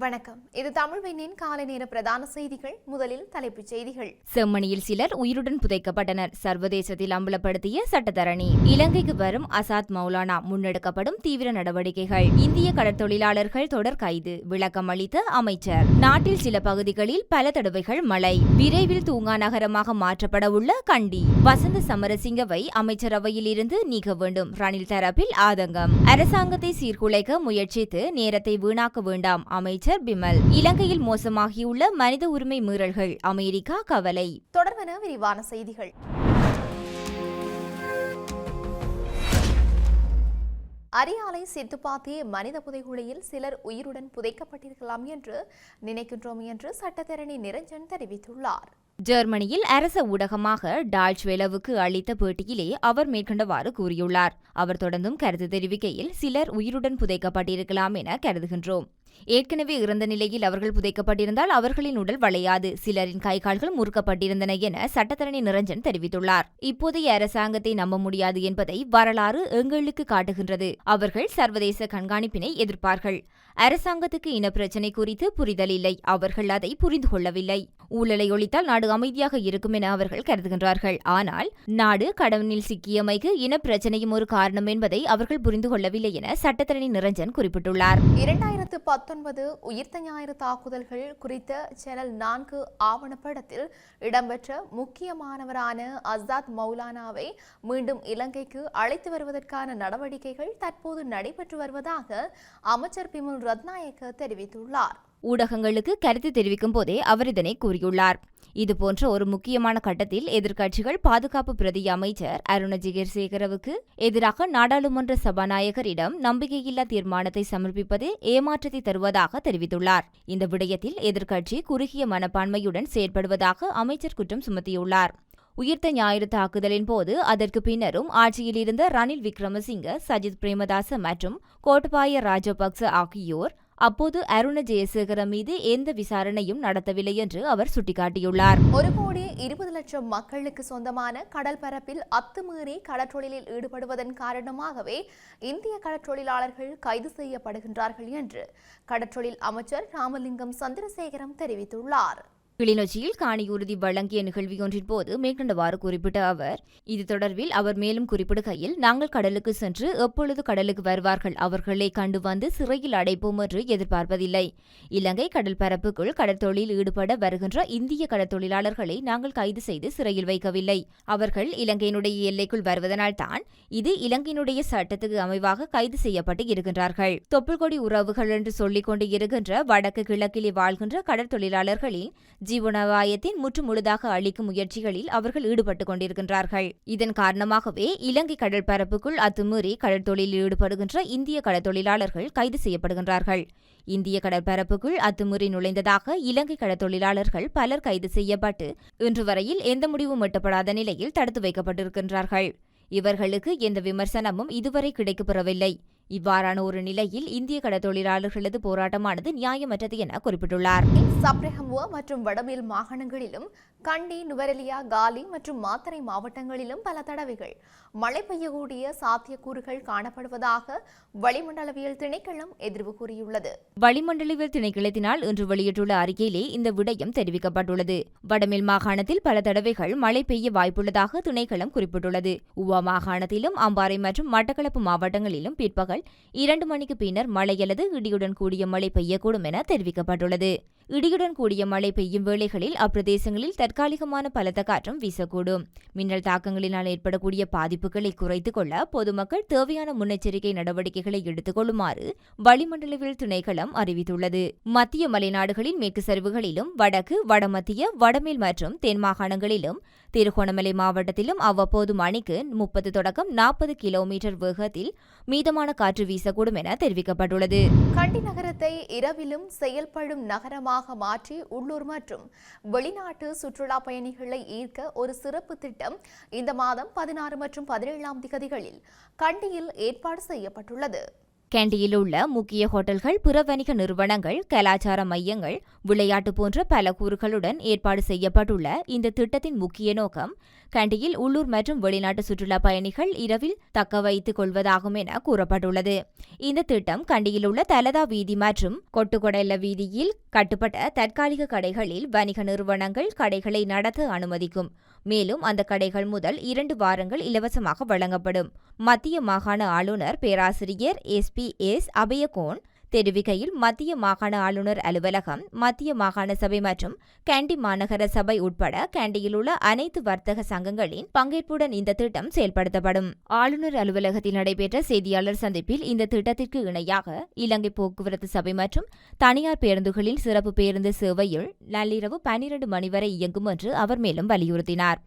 வணக்கம். இது தமிழ் விண்ணின் காலை நேர பிரதான செய்திகள். முதலில் தலைப்புச் செய்திகள். செம்மணியில் சிலர் உயிருடன் புதைக்கப்பட்டனர். சர்வதேசத்தில் அம்பலப்படுத்திய சட்டத்தரணி. இலங்கைக்கு வரும் அசாத் மௌலானா முன்னெடுக்கப்படும் தீவிர நடவடிக்கைகள். இந்திய கடற்தொழிலாளர்கள் தொடர் கைது விளக்கம் அளித்த அமைச்சர். நாட்டில் சில பகுதிகளில் பல தடவைகள் மழை. விரைவில் தூங்கா நகரமாக மாற்றப்பட உள்ள கண்டி. வசந்த சமரசிங்கவை அமைச்சரவையில் இருந்து நீக்க வேண்டும். ரணில் தரப்பில் ஆதங்கம். அரசாங்கத்தை சீர்குலைக்க முயற்சித்து நேரத்தை வீணாக்க வேண்டாம். அமைச்சர் பிமல். இலங்கையில் மோசமாகியுள்ள மனித உரிமை மீறல்கள் அமெரிக்கா கவலை. தொடர்பென விரிவான செய்திகள். அரியாலை சித்துப்பாத்தி மனித புதைகுழியில் சிலர் உயிருடன் புதைக்கப்பட்டிருக்கலாம் என்று நினைக்கின்றோம் என்று சட்டத்தரணி நிரஞ்சன் தெரிவித்துள்ளார். ஜெர்மனியில் அரச ஊடகமாக டால்ச் வேலவுக்கு அளித்த பேட்டியிலே அவர் மேற்கண்டவாறு கூறியுள்ளார். அவர் தொடர்ந்தும் கருத்து தெரிவிக்கையில் சிலர் உயிருடன் புதைக்கப்பட்டிருக்கலாம் என கருதுகின்றோம். ஏற்கனவே இறந்த நிலையில் அவர்கள் புதைக்கப்பட்டிருந்தால் அவர்களின் உடல் வளையாது. சிலரின் கை கால்கள் முறுக்கப்பட்டிருந்தன என சட்டத்தரணி நிரஞ்சன் தெரிவித்துள்ளார். இப்போதைய அரசாங்கத்தை நம்ப முடியாது என்பதை வரலாறு எங்களுக்கு காட்டுகின்றது. அவர்கள் சர்வதேச கண்காணிப்பினை எதிர்ப்பார்கள். அரசாங்கத்துக்கு இனப்பிரச்சினை குறித்து புரிதல் இல்லை. அவர்கள் அதை புரிந்து கொள்ளவில்லை. ஊழலை ஒழித்தால் நாடு அமைதியாக இருக்கும் என அவர்கள் கருதுகின்றார்கள். ஆனால் நாடு கடனில் சிக்கியமைக்கு இனப்பிரச்சனையும் ஒரு காரணம் என்பதை அவர்கள் புரிந்து கொள்ளவில்லை என சட்டத்தரணி நிரஞ்சன் குறிப்பிட்டுள்ளார். இரண்டாயிரத்து பத்தொன்பது உயிர்த்த ஞாயிறு தாக்குதல்கள் குறித்த சேனல் நான்கு ஆவணப்படத்தில் இடம்பெற்ற முக்கியமானவரான அசாத் மௌலானாவை மீண்டும் இலங்கைக்கு அழைத்து வருவதற்கான நடவடிக்கைகள் தற்போது நடைபெற்று வருவதாக அமைச்சர் பிமுல் ரத்நாயக்க தெரிவித்துள்ளார். ஊடகங்களுக்கு கருத்து தெரிவிக்கும் போதே அவர் இதனை கூறியுள்ளார். இதுபோன்ற ஒரு முக்கியமான கட்டத்தில் எதிர்க்கட்சிகள் பாதுகாப்பு பிரதி அமைச்சர் அருண ஜிகர்சேகரவுக்கு எதிராக நாடாளுமன்ற சபாநாயகரிடம் நம்பிக்கையில்லா தீர்மானத்தை சமர்ப்பிப்பது ஏமாற்றத்தை தருவதாக தெரிவித்துள்ளார். இந்த விடயத்தில் எதிர்க்கட்சி குறுகிய மனப்பான்மையுடன் செயற்படுவதாக அமைச்சர் குற்றம் சுமத்தியுள்ளார். உயிர்த்த ஞாயிறு தாக்குதலின் போது அதற்கு பின்னரும் ஆட்சியில் இருந்த ரணில் விக்ரமசிங்க சஜித் பிரேமதாச மற்றும் கோட்டபாய ராஜபக்ச ஆகியோர் அப்போது அருண ஜெயசேகர மீது எந்த விசாரணையும் நடத்தவில்லை என்று அவர் சுட்டிக்காட்டியுள்ளார். ஒரு கோடி இருபது லட்சம் மக்களுக்கு சொந்தமான கடல் பரப்பில் அத்துமீறி கடற்றொழிலில் ஈடுபடுவதன் காரணமாகவே இந்திய கடற்றொழிலாளர்கள் கைது செய்யப்படுகின்றார்கள் என்று கடற்றொழில் அமைச்சர் ராமலிங்கம் சந்திரசேகரம் தெரிவித்துள்ளார். கிளிநொச்சியில் காணியுறுதி வழங்கிய நிகழ்வியொன்றின் போது மேற்கண்டவாறு குறிப்பிட்ட அவர் இது தொடர்பில் அவர் மேலும் குறிப்பிடுகையில் நாங்கள் கடலுக்கு சென்று எப்பொழுது கடலுக்கு வருவார்கள் அவர்களை கண்டு வந்து சிறையில் அடைப்போம் என்று எதிர்பார்ப்பதில்லை. இலங்கை கடல் பரப்புக்குள் கடற்தொழில் ஈடுபட வருகின்ற இந்திய கடற்தொழிலாளர்களை நாங்கள் கைது செய்து சிறையில் வைக்கவில்லை. அவர்கள் இலங்கையினுடைய எல்லைக்குள் வருவதனால் தான் இது இலங்கையினுடைய சட்டத்துக்கு அமைவாக கைது செய்யப்பட்டு இருக்கின்றார்கள். தொப்புள்கொடி உறவுகள் என்று சொல்லிக் கொண்டு இருக்கின்ற வடக்கு கிழக்கிலே வாழ்கின்ற கடற்தொழிலாளர்களின் ஜீவனவாயத்தின் முற்று முழுதாக அளிக்கும் முயற்சிகளில் அவர்கள் ஈடுபட்டுக் கொண்டிருக்கின்றார்கள். இதன் காரணமாகவே இலங்கை கடல் பரப்புக்குள் அத்துமீறி கடற்தொழிலில் ஈடுபடுகின்ற இந்திய கடற்தொழிலாளர்கள் கைது செய்யப்படுகின்றார்கள். இந்திய கடற்பரப்புக்குள் அத்துமீறி நுழைந்ததாக இலங்கை கடற்தொழிலாளர்கள் பலர் கைது செய்யப்பட்டு இன்று வரையில் எந்த முடிவும் எட்டப்படாத நிலையில் தடுத்து வைக்கப்பட்டிருக்கின்றார்கள். இவர்களுக்கு எந்த விமர்சனமும் இதுவரை கிடைக்கப்பெறவில்லை. இவ்வாறான ஒரு நிலையில் இந்திய கடற்தொழிலாளர்களது போராட்டமானது நியாயமற்றது என குறிப்பிட்டுள்ளார். சப்ரஹமுவ மற்றும் வடமேல் மாகாணங்களிலும் கண்டி நுவரெலியா காலி மற்றும் மாத்தறை மாவட்டங்களிலும் பல தடவைகள் மழை பெய்யக்கூடிய சாத்தியக்கூறுகள் காணப்படுவதாக வளிமண்டலவியல் திணைக்களம் எதிர்வு கூறியுள்ளது. வளிமண்டலவியல் திணைக்களத்தினால் இன்று வெளியிட்டுள்ள அறிக்கையிலே இந்த விடயம் தெரிவிக்கப்பட்டுள்ளது. வடமேல் மாகாணத்தில் பல தடவைகள் மழை பெய்ய வாய்ப்புள்ளதாக திணைக்களம் குறிப்பிட்டுள்ளது. உவா மாகாணத்திலும் அம்பாறை மற்றும் மட்டக்களப்பு மாவட்டங்களிலும் பிற்பகல் இரண்டு மணிக்கு பின்னர் மழை அல்லது இடியுடன் கூடிய மழை பெய்யக்கூடும் என தெரிவிக்கப்பட்டுள்ளது. இடியுடன் கூடிய மழை பெய்யும் வேளைகளில் அப்பிரதேசங்களில் தற்காலிகமான பலத்த காற்றும் வீசக்கூடும். மின்னல் தாக்கங்களினால் ஏற்படக்கூடிய பாதிப்புகளை குறைத்துக் கொள்ள பொதுமக்கள் தேவையான முன்னெச்சரிக்கை நடவடிக்கைகளை எடுத்துக் கொள்ளுமாறு வளிமண்டலவியல் திணைக்களம் அறிவித்துள்ளது. மத்திய மலைநாடுகளின் மேற்கு சரிவுகளிலும் வடக்கு வடமத்திய வடமேல் மற்றும் தென் மாகாணங்களிலும் திருகோணமலை மாவட்டத்திலும் அவ்வப்போது மணிக்கு முப்பது தொடக்கம் நாற்பது கிலோமீட்டர் வேகத்தில் மீதமான காற்று வீசக்கூடும் என தெரிவிக்கப்பட்டுள்ளது. கண்டி நகரத்தை இரவிலும் செயல்படும் நகரமாக மாற்றி உள்ளூர் மற்றும் வெளிநாட்டு சுற்றுலா பயணிகளை ஈர்க்க ஒரு சிறப்பு திட்டம் இந்த மாதம் பதினாறு மற்றும் பதினேழாம் திகதிகளில் கண்டியில் ஏற்பாடு செய்யப்பட்டுள்ளது. கேண்டியில் உள்ள முக்கிய ஹோட்டல்கள் பிற வணிக நிறுவனங்கள் கலாச்சார மையங்கள் விளையாட்டு போன்ற பல கூறுகளுடன் ஏற்பாடு செய்யப்பட்டுள்ள இந்த திட்டத்தின் முக்கிய நோக்கம் கண்டியில் உள்ளூர் மற்றும் வெளிநாட்டு சுற்றுலா பயணிகள் இரவில் தக்க வைத்துக் கொள்வதாகும் என கூறப்பட்டுள்ளது. இந்த திட்டம் கண்டியில் உள்ள தலதா வீதி மற்றும் கொட்டுக்கொடல்ல வீதியில் கட்டுப்பட்ட தற்காலிக கடைகளில் வணிக நிறுவனங்கள் கடைகளை நடத்த அனுமதிக்கும். மேலும் அந்த கடைகள் முதல் இரண்டு வாரங்கள் இலவசமாக வழங்கப்படும். மத்திய மாகாண ஆளுநர் பேராசிரியர் எஸ். பி எஸ் அபயகோன் தெரிவிக்கையில் மத்திய மாகாண ஆளுநர் அலுவலகம் மத்திய மாகாண சபை மற்றும் கேண்டி மாநகர சபை உட்பட கேண்டியில் உள்ள அனைத்து வர்த்தக சங்கங்களின் பங்கேற்புடன் இந்த திட்டம் செயல்படுத்தப்படும். ஆளுநர் அலுவலகத்தில் நடைபெற்ற செய்தியாளர் சந்திப்பில் இந்த திட்டத்திற்கு இணையாக இலங்கை போக்குவரத்து சபை மற்றும் தனியார் பேருந்துகளில் சிறப்பு பேருந்து சேவையில் நள்ளிரவு பன்னிரண்டு மணி வரை இயங்கும் என்று அவர் மேலும் வலியுறுத்தினார்.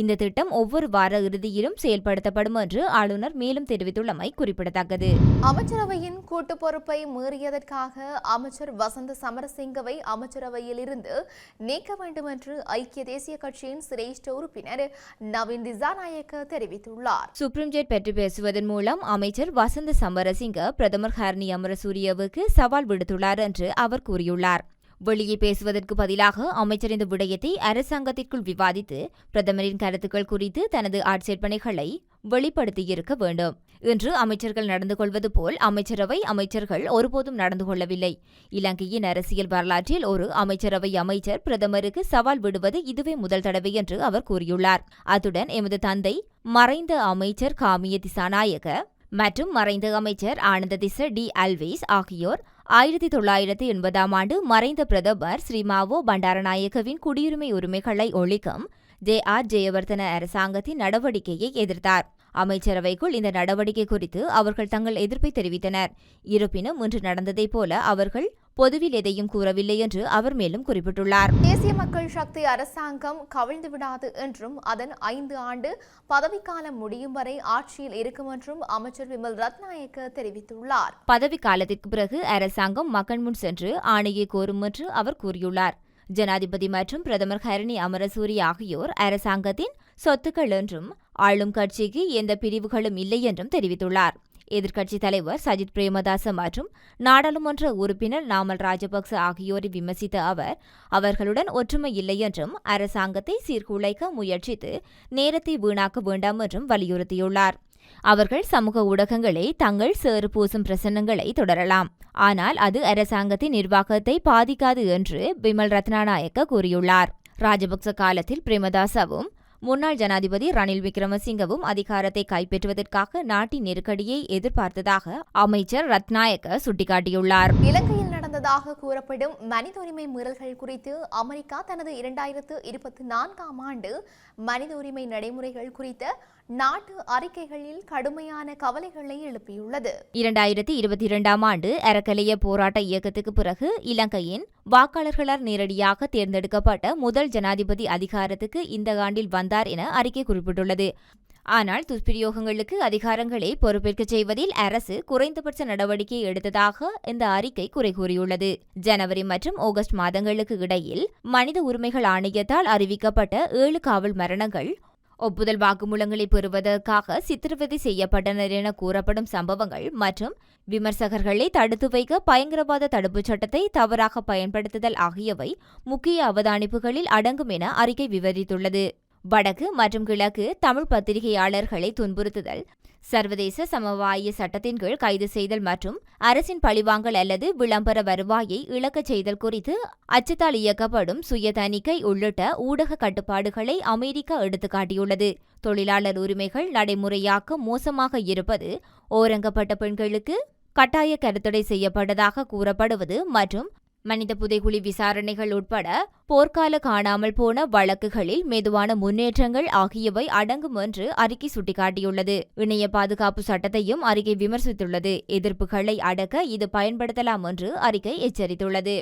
இந்த திட்டம் ஒவ்வொரு வார இறுதியிலும் செயல்படுத்தப்படும் என்று ஆளுநர் மேலும் தெரிவித்துள்ளமை குறிப்பிடத்தக்கது. அமைச்சரவையின் கூட்டு பொறுப்பை மீறியதற்காக அமைச்சர் வசந்த சமரசிங்கவை அமைச்சரவையில் இருந்து நீக்க வேண்டும் என்று ஐக்கிய தேசிய கட்சியின் சிரேஷ்ட உறுப்பினர் நவீன் திசாநாயக்க தெரிவித்துள்ளார். சுப்ரீம் ஜெட் பற்றி பேசுவதன் மூலம் அமைச்சர் வசந்த சமரசிங்க பிரதமர் ஹர்னி அமரசூரியவுக்கு சவால் விடுத்துள்ளார் என்று அவர் கூறியுள்ளார். வெளியே பேசுவதற்கு பதிலாக அமைச்சர் இந்த விடயத்தை அரசாங்கத்திற்குள் விவாதித்து பிரதமரின் கருத்துக்கள் குறித்து தனது ஆட்சேர்ப்பனைகளை வெளிப்படுத்தியிருக்க வேண்டும். இன்று அமைச்சர்கள் நடந்து கொள்வது போல் அமைச்சரவை அமைச்சர்கள் ஒருபோதும் நடந்து கொள்ளவில்லை. இலங்கையின் அரசியல் வரலாற்றில் ஒரு அமைச்சரவை அமைச்சர் பிரதமருக்கு சவால் விடுவது இதுவே முதல் தடவை என்று அவர் கூறியுள்ளார். அத்துடன் எமது தந்தை மறைந்த அமைச்சர் காமிய திசாநாயக மற்றும் மறைந்த அமைச்சர் ஆனந்த திச டி. அல்வேஸ் ஆகியோர் ஆயிரத்தி தொள்ளாயிரத்தி எண்பதாம் ஆண்டு மறைந்த பிரதமர் ஸ்ரீமாவோ பண்டாரநாயகவின் குடியுரிமை உரிமைகளை ஒழிக்கும் ஜே ஆர் ஜெயவர்தன அரசாங்கத்தின் நடவடிக்கையை எதிர்த்தார். அமைச்சரவைக்குள் இந்த நடவடிக்கை குறித்து அவர்கள் தங்கள் எதிர்ப்பை தெரிவித்தனர். இருப்பினும் இன்று நடந்ததைப் போல அவர்கள் பொதுவில் எதையும் கூறவில்லை என்று அவர் மேலும் குறிப்பிட்டுள்ளார். தேசிய மக்கள் சக்தி அரசாங்கம் கவிழ்ந்து விடாது என்றும் அதன் ஐந்து ஆண்டு பதவிக்காலம் முடியும் வரை ஆட்சியில் இருக்கும் என்றும் அமைச்சர் விமல் ரத்நாயக்க தெரிவித்துள்ளார். பதவி காலத்திற்கு பிறகு அரசாங்கம் மக்கள் முன் சென்று ஆணையை கோரும் என்று அவர் கூறியுள்ளார். ஜனாதிபதி மற்றும் பிரதமர் ஹரணி அமரசூரி ஆகியோர் அரசாங்கத்தின் சொத்துக்கள் என்றும் ஆளும் கட்சிக்கு எந்த பிரிவுகளும் இல்லை என்றும் தெரிவித்துள்ளார். எதிர்க்கட்சித் தலைவர் சஜித் பிரேமதாச மற்றும் நாடாளுமன்ற உறுப்பினர் நாமல் ராஜபக்ச ஆகியோரை விமர்சித்த அவர் அவர்களுடன் ஒற்றுமை இல்லை என்றும் அரசாங்கத்தை சீர்குலைக்க முயற்சித்து நேரத்தை வீணாக்க வேண்டாம் என்றும் வலியுறுத்தியுள்ளார். அவர்கள் சமூக ஊடகங்களை தங்கள் சேறு பூசும் பிரசன்னங்களை தொடரலாம். ஆனால் அது அரசாங்கத்தின் நிர்வாகத்தை பாதிக்காது என்று பிமல் ரத்னாநாயக்க கூறியுள்ளார். ராஜபக்ச காலத்தில் பிரேமதாசவும் முன்னாள் ஜனாதிபதி ரணில் விக்ரமசிங்கவும் அதிகாரத்தை கைப்பற்றுவதற்காக நாட்டின் நெருக்கடியை எதிர்பார்த்ததாக அமைச்சர் ரத்நாயக்க சுட்டிக்காட்டியுள்ளார். இலங்கையில் நடந்ததாக கூறப்படும் மனித உரிமை மீறல்கள் குறித்து அமெரிக்கா தனது இரண்டாயிரத்து இருபத்தி நான்காம் ஆண்டு மனித உரிமை நடைமுறைகள் குறித்த நாட்டு அறிக்கைகளில் கடுமையான கவலைகளை எழுப்பியுள்ளது. இரண்டாயிரத்தி இருபத்தி இரண்டாம் ஆண்டு அறக்கலைய போராட்ட இயக்கத்துக்கு பிறகு இலங்கையின் வாக்காளர்களால் நேரடியாக தேர்ந்தெடுக்கப்பட்ட முதல் ஜனாதிபதி அதிகாரத்துக்கு இந்த ஆண்டில் வந்தார் என அறிக்கை குறிப்பிட்டுள்ளது. ஆனால் துஷ்பிரயோகங்களுக்கு அதிகாரங்களை பொறுப்பேற்கச் செய்வதில் அரசு குறைந்தபட்ச நடவடிக்கை எடுத்ததாக இந்த அறிக்கை குறை கூறியுள்ளது. ஜனவரி மற்றும் ஆகஸ்ட் மாதங்களுக்கு இடையில் மனித உரிமைகள் ஆணையத்தால் அறிவிக்கப்பட்ட ஏழு காவல் மரணங்கள் ஒப்புதல் வாக்குமூலங்களை பெறுவதற்காக சித்திரவதை செய்யப்பட்டனர் என கூறப்படும் சம்பவங்கள் மற்றும் விமர்சகர்களை தடுத்து வைக்க பயங்கரவாத தடுப்புச் சட்டத்தை தவறாக பயன்படுத்துதல் ஆகியவை முக்கிய அவதானிப்புகளில் அடங்கும் என அறிக்கை விவரித்துள்ளது. வடக்கு மற்றும் கிழக்கு தமிழ் பத்திரிகையாளர்களை துன்புறுத்துதல் சர்வதேச சமவாய சட்டத்தின் கீழ் கைது செய்தல் மற்றும் அரசின் பழிவாங்கல் அல்லது விளம்பர வருவாயை இழக்கச் செய்தல் குறித்து அச்சத்தால் இயக்கப்படும் சுய தணிக்கை உள்ளிட்ட ஊடக கட்டுப்பாடுகளை அமெரிக்கா எடுத்துக்காட்டியுள்ளது. தொழிலாளர் உரிமைகள் நடைமுறையாக்க மோசமாக இருப்பது ஓரங்கப்பட்ட பெண்களுக்கு கட்டாய கருத்தடை செய்யப்பட்டதாக கூறப்படுவது மற்றும் மனித புதைகுழி விசாரணைகள் உட்பட போர்க்கால காணாமல் போன வழக்குகளில் மெதுவான முன்னேற்றங்கள் ஆகியவை அடங்கும் என்று அறிக்கை சுட்டிக்காட்டியுள்ளது. இணைய பாதுகாப்பு சட்டத்தையும் அறிக்கை விமர்சித்துள்ளது. எதிர்ப்புகளை அடக்க இது பயன்படுத்தலாம் என்று அறிக்கை எச்சரித்துள்ளது.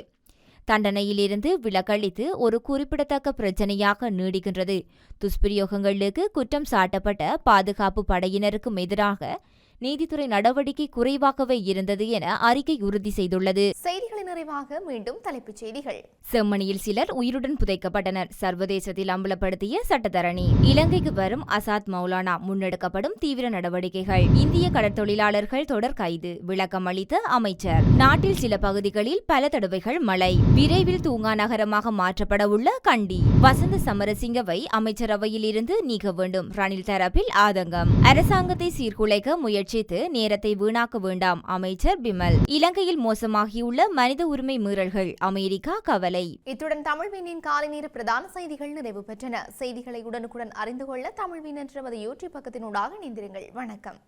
தண்டனையிலிருந்து விலக்களித்து ஒரு குறிப்பிடத்தக்க பிரச்சனையாக நீடிக்கின்றது. துஷ்பிரயோகங்களுக்கு குற்றம் சாட்டப்பட்ட பாதுகாப்பு படையினருக்கும் எதிராக நீதித்துறை நடவடிக்கை குறைவாகவே இருந்தது என அறிக்கை உறுதி செய்துள்ளது. செய்திகளின் நிறைவாக மீண்டும் தலைப்புச் செய்திகள். செம்மணியில் சிலர் உயிருடன் புதைக்கப்பட்டனர். சர்வதேசத்தில் அம்பலப்படுத்திய சட்டத்தரணி. இலங்கைக்கு வரும் அசாத் மௌலானா முன்னெடுக்கப்படும் தீவிர நடவடிக்கைகள். இந்திய கடற்தொழிலாளர்கள் தொடர் கைது விளக்கம் அளித்த அமைச்சர். நாட்டில் சில பகுதிகளில் பல தடவைகள் மழை. விரைவில் தூங்கா நகரமாக மாற்றப்பட உள்ள கண்டி. வசந்த சமரசிங்கவை அமைச்சரவையில் இருந்து நீக்க வேண்டும். ரணில் தரப்பில் ஆதங்கம். அரசாங்கத்தை சீர்குலைக்க முயற்சித்து நேரத்தை வீணாக்க வேண்டாம் அமைச்சர் பிமல். இலங்கையில் மோசமாகியுள்ள மனித உரிமை மீறல்கள் அமெரிக்கா கவலை. இத்துடன் தமிழ்வீனின் காலை நேர பிரதான செய்திகள் நிறைவு பெற்றன. செய்திகளை உடனுக்குடன் அறிந்து கொள்ள தமிழ்வீன் என்ற யூடியூப் பக்கத்தினூடாக இணைந்திருங்கள். வணக்கம்.